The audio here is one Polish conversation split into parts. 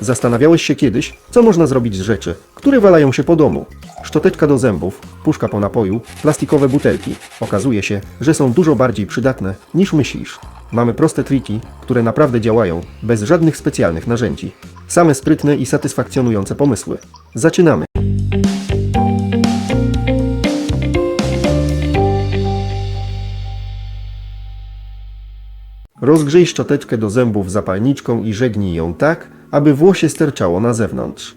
Zastanawiałeś się kiedyś, co można zrobić z rzeczy, które walają się po domu? Szczoteczka do zębów, puszka po napoju, plastikowe butelki. Okazuje się, że są dużo bardziej przydatne niż myślisz. Mamy proste triki, które naprawdę działają, bez żadnych specjalnych narzędzi. Same sprytne i satysfakcjonujące pomysły. Zaczynamy! Rozgrzej szczoteczkę do zębów zapalniczką i żegnij ją tak, aby włosie sterczało na zewnątrz.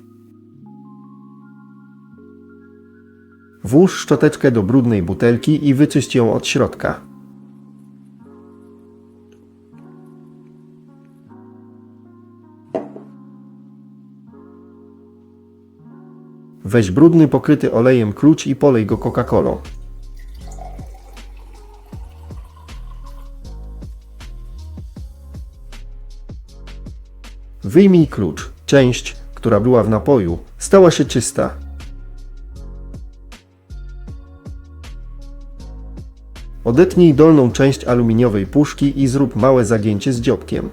Włóż szczoteczkę do brudnej butelki i wyczyść ją od środka. Weź brudny pokryty olejem klucz i polej go Coca-Colą. Wyjmij klucz. Część, która była w napoju, stała się czysta. Odetnij dolną część aluminiowej puszki i zrób małe zagięcie z dziobkiem.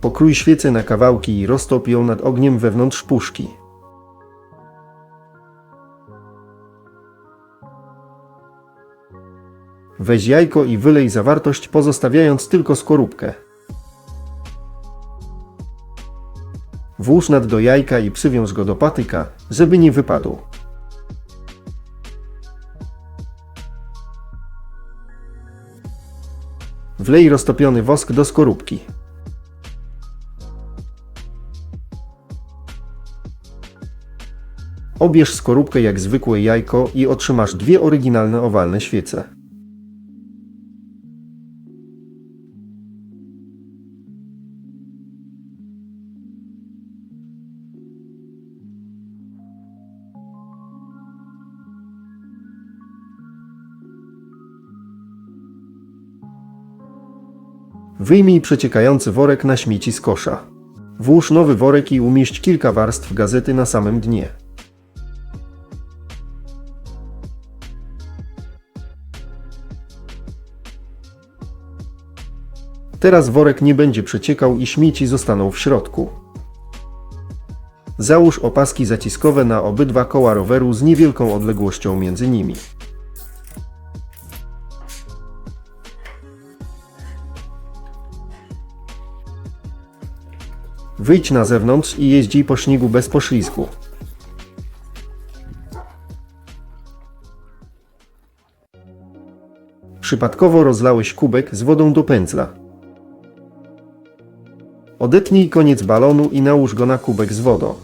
Pokrój świecę na kawałki i roztop ją nad ogniem wewnątrz puszki. Weź jajko i wylej zawartość, pozostawiając tylko skorupkę. Włóż nad do jajka i przywiąż go do patyka, żeby nie wypadł. Wlej roztopiony wosk do skorupki. Obierz skorupkę jak zwykłe jajko i otrzymasz dwie oryginalne owalne świece. Wyjmij przeciekający worek na śmieci z kosza. Włóż nowy worek i umieść kilka warstw gazety na samym dnie. Teraz worek nie będzie przeciekał i śmieci zostaną w środku. Załóż opaski zaciskowe na obydwa koła roweru z niewielką odległością między nimi. Wyjdź na zewnątrz i jeźdź po śniegu bez poślizgu. Przypadkowo rozlałeś kubek z wodą do pędzla. Odetnij koniec balonu i nałóż go na kubek z wodą.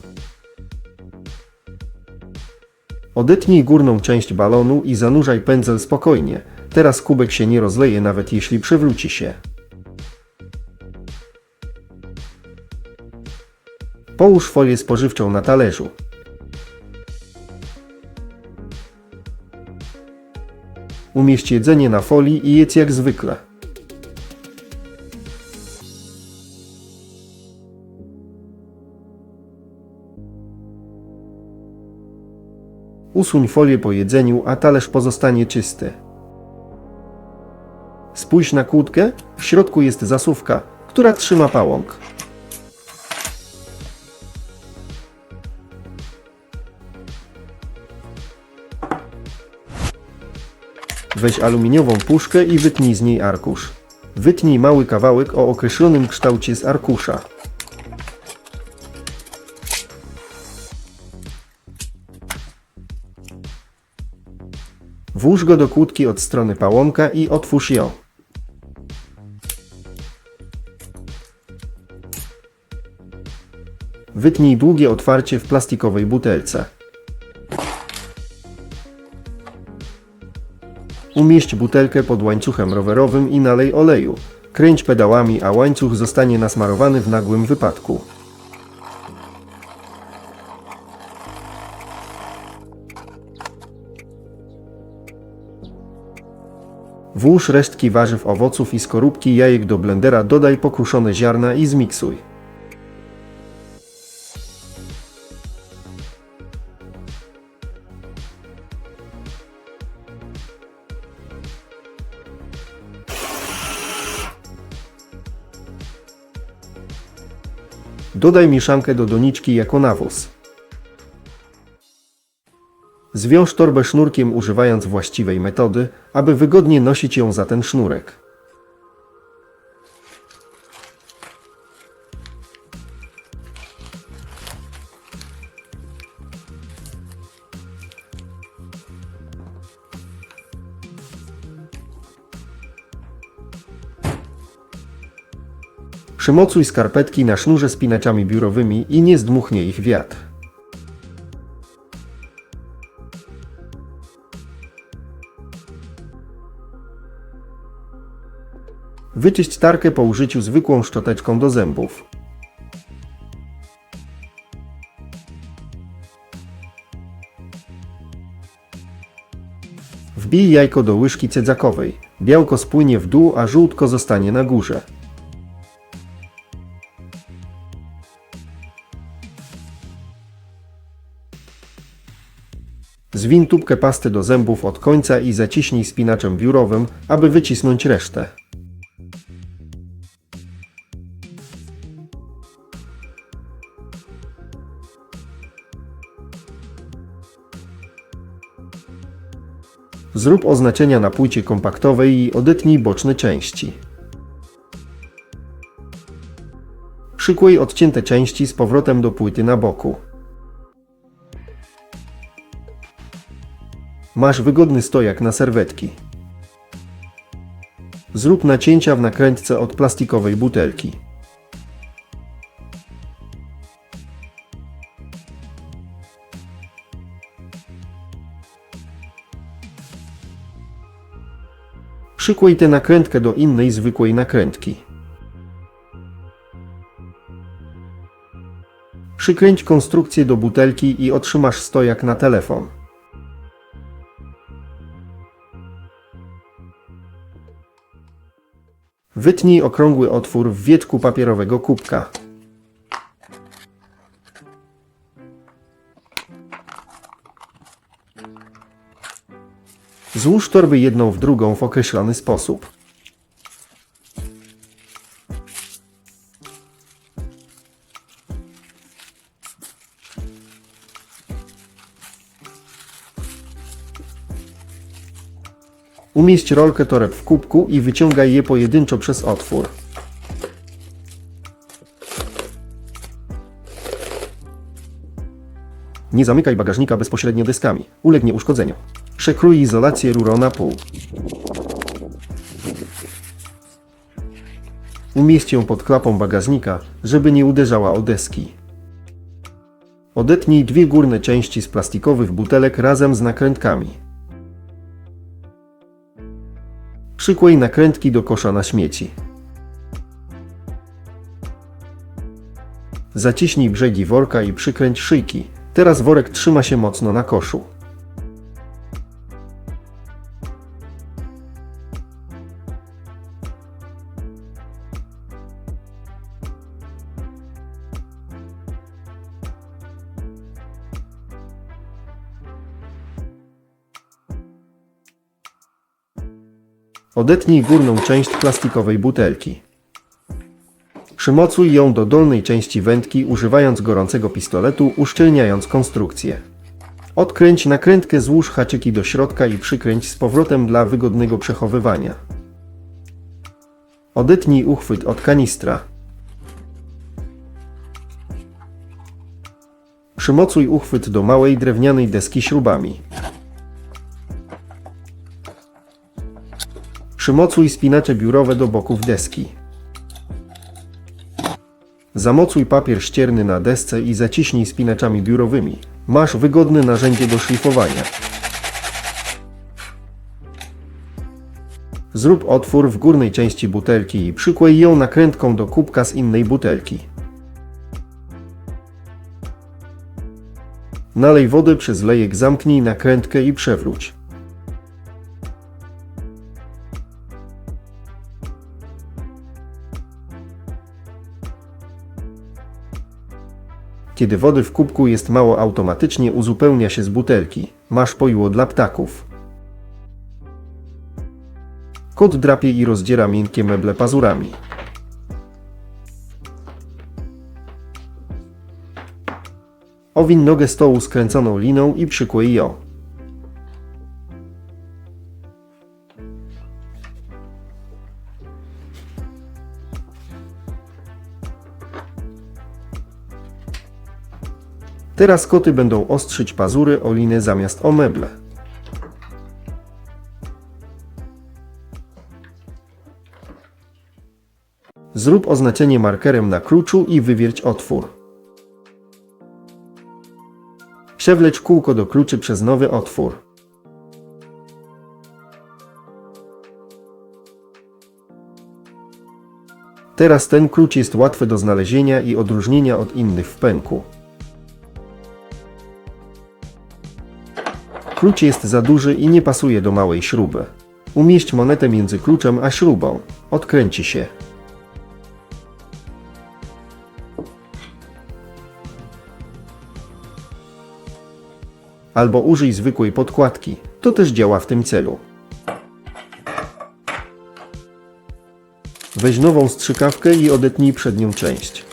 Odetnij górną część balonu i zanurzaj pędzel spokojnie. Teraz kubek się nie rozleje nawet jeśli przewróci się. Połóż folię spożywczą na talerzu. Umieść jedzenie na folii i jedz jak zwykle. Usuń folię po jedzeniu, a talerz pozostanie czysty. Spójrz na kłódkę, w środku jest zasuwka, która trzyma pałąk. Weź aluminiową puszkę i wytnij z niej arkusz. Wytnij mały kawałek o określonym kształcie z arkusza. Włóż go do kłódki od strony pałąka i otwórz ją. Wytnij długie otwarcie w plastikowej butelce. Umieść butelkę pod łańcuchem rowerowym i nalej oleju. Kręć pedałami, a łańcuch zostanie nasmarowany w nagłym wypadku. Włóż resztki warzyw, owoców i skorupki jajek do blendera, dodaj pokruszone ziarna i zmiksuj. Dodaj mieszankę do doniczki jako nawóz. Zwiąż torbę sznurkiem używając właściwej metody, aby wygodnie nosić ją za ten sznurek. Przymocuj skarpetki na sznurze spinaczami biurowymi i nie zdmuchnie ich wiatr. Wyczyść tarkę po użyciu zwykłą szczoteczką do zębów. Wbij jajko do łyżki cedzakowej. Białko spłynie w dół, a żółtko zostanie na górze. Zwin tubkę pasty do zębów od końca i zaciśnij spinaczem biurowym, aby wycisnąć resztę. Zrób oznaczenia na płycie kompaktowej i odetnij boczne części. Szykuj odcięte części z powrotem do płyty na boku. Masz wygodny stojak na serwetki. Zrób nacięcia w nakrętce od plastikowej butelki. Przykłej tę nakrętkę do innej zwykłej nakrętki. Przykręć konstrukcję do butelki i otrzymasz stojak na telefon. Wytnij okrągły otwór w wietku papierowego kubka. Złóż torby jedną w drugą w określony sposób. Umieść rolkę toreb w kubku i wyciągaj je pojedynczo przez otwór. Nie zamykaj bagażnika bezpośrednio deskami. Ulegnie uszkodzeniu. Przekrój izolację rurą na pół. Umieść ją pod klapą bagażnika, żeby nie uderzała o deski. Odetnij dwie górne części z plastikowych butelek razem z nakrętkami. Przykłej nakrętki do kosza na śmieci. Zaciśnij brzegi worka i przykręć szyjki. Teraz worek trzyma się mocno na koszu. Odetnij górną część plastikowej butelki. Przymocuj ją do dolnej części wędki używając gorącego pistoletu, uszczelniając konstrukcję. Odkręć nakrętkę, złóż haczyki do środka i przykręć z powrotem dla wygodnego przechowywania. Odetnij uchwyt od kanistra. Przymocuj uchwyt do małej drewnianej deski śrubami. Przymocuj spinacze biurowe do boków deski. Zamocuj papier ścierny na desce i zaciśnij spinaczami biurowymi. Masz wygodne narzędzie do szlifowania. Zrób otwór w górnej części butelki i przykłej ją nakrętką do kubka z innej butelki. Nalej wodę przez lejek, zamknij nakrętkę i przewróć. Kiedy wody w kubku jest mało, automatycznie uzupełnia się z butelki. Masz poiło dla ptaków. Kot drapie i rozdziera miękkie meble pazurami. Owin nogę stołu skręconą liną i przykłej ją. Teraz koty będą ostrzyć pazury o liny zamiast o meble. Zrób oznaczenie markerem na kluczu i wywierć otwór. Przewlecz kółko do kluczy przez nowy otwór. Teraz ten klucz jest łatwy do znalezienia i odróżnienia od innych w pęku. Klucz jest za duży i nie pasuje do małej śruby. Umieść monetę między kluczem a śrubą. Odkręci się. Albo użyj zwykłej podkładki. To też działa w tym celu. Weź nową strzykawkę i odetnij przednią część.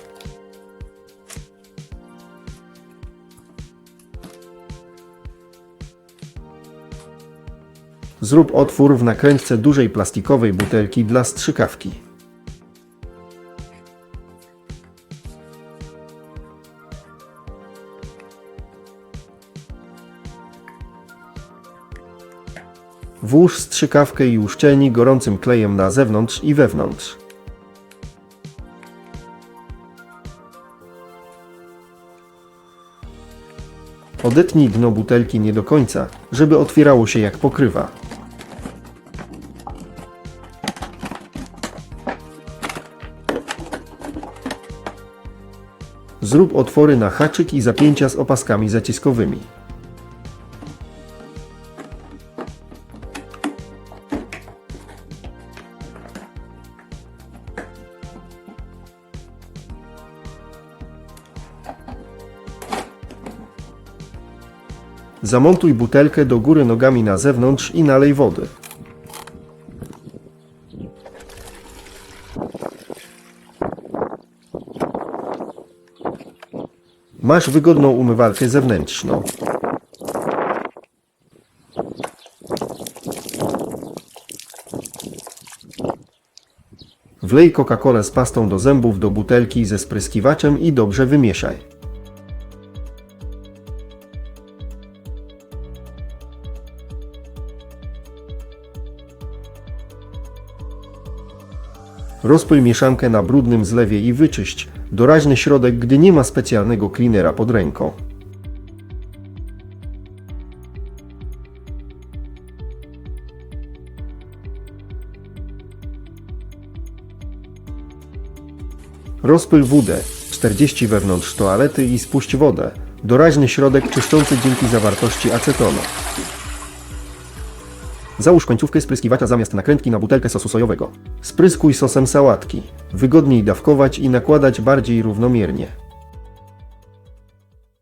Zrób otwór w nakrętce dużej plastikowej butelki dla strzykawki. Włóż strzykawkę i uszczelnij gorącym klejem na zewnątrz i wewnątrz. Odetnij dno butelki nie do końca, żeby otwierało się jak pokrywa. Zrób otwory na haczyk i zapięcia z opaskami zaciskowymi. Zamontuj butelkę do góry nogami na zewnątrz i nalej wody. Masz wygodną umywalkę zewnętrzną. Wlej Coca-Colę z pastą do zębów do butelki ze spryskiwaczem i dobrze wymieszaj. Rozpyl mieszankę na brudnym zlewie i wyczyść. Doraźny środek, gdy nie ma specjalnego cleanera pod ręką. Rozpyl wódę, 40 wewnątrz toalety i spuść wodę. Doraźny środek czyszczący dzięki zawartości acetonu. Załóż końcówkę spryskiwacza zamiast nakrętki na butelkę sosu sojowego. Spryskuj sosem sałatki. Wygodniej dawkować i nakładać bardziej równomiernie.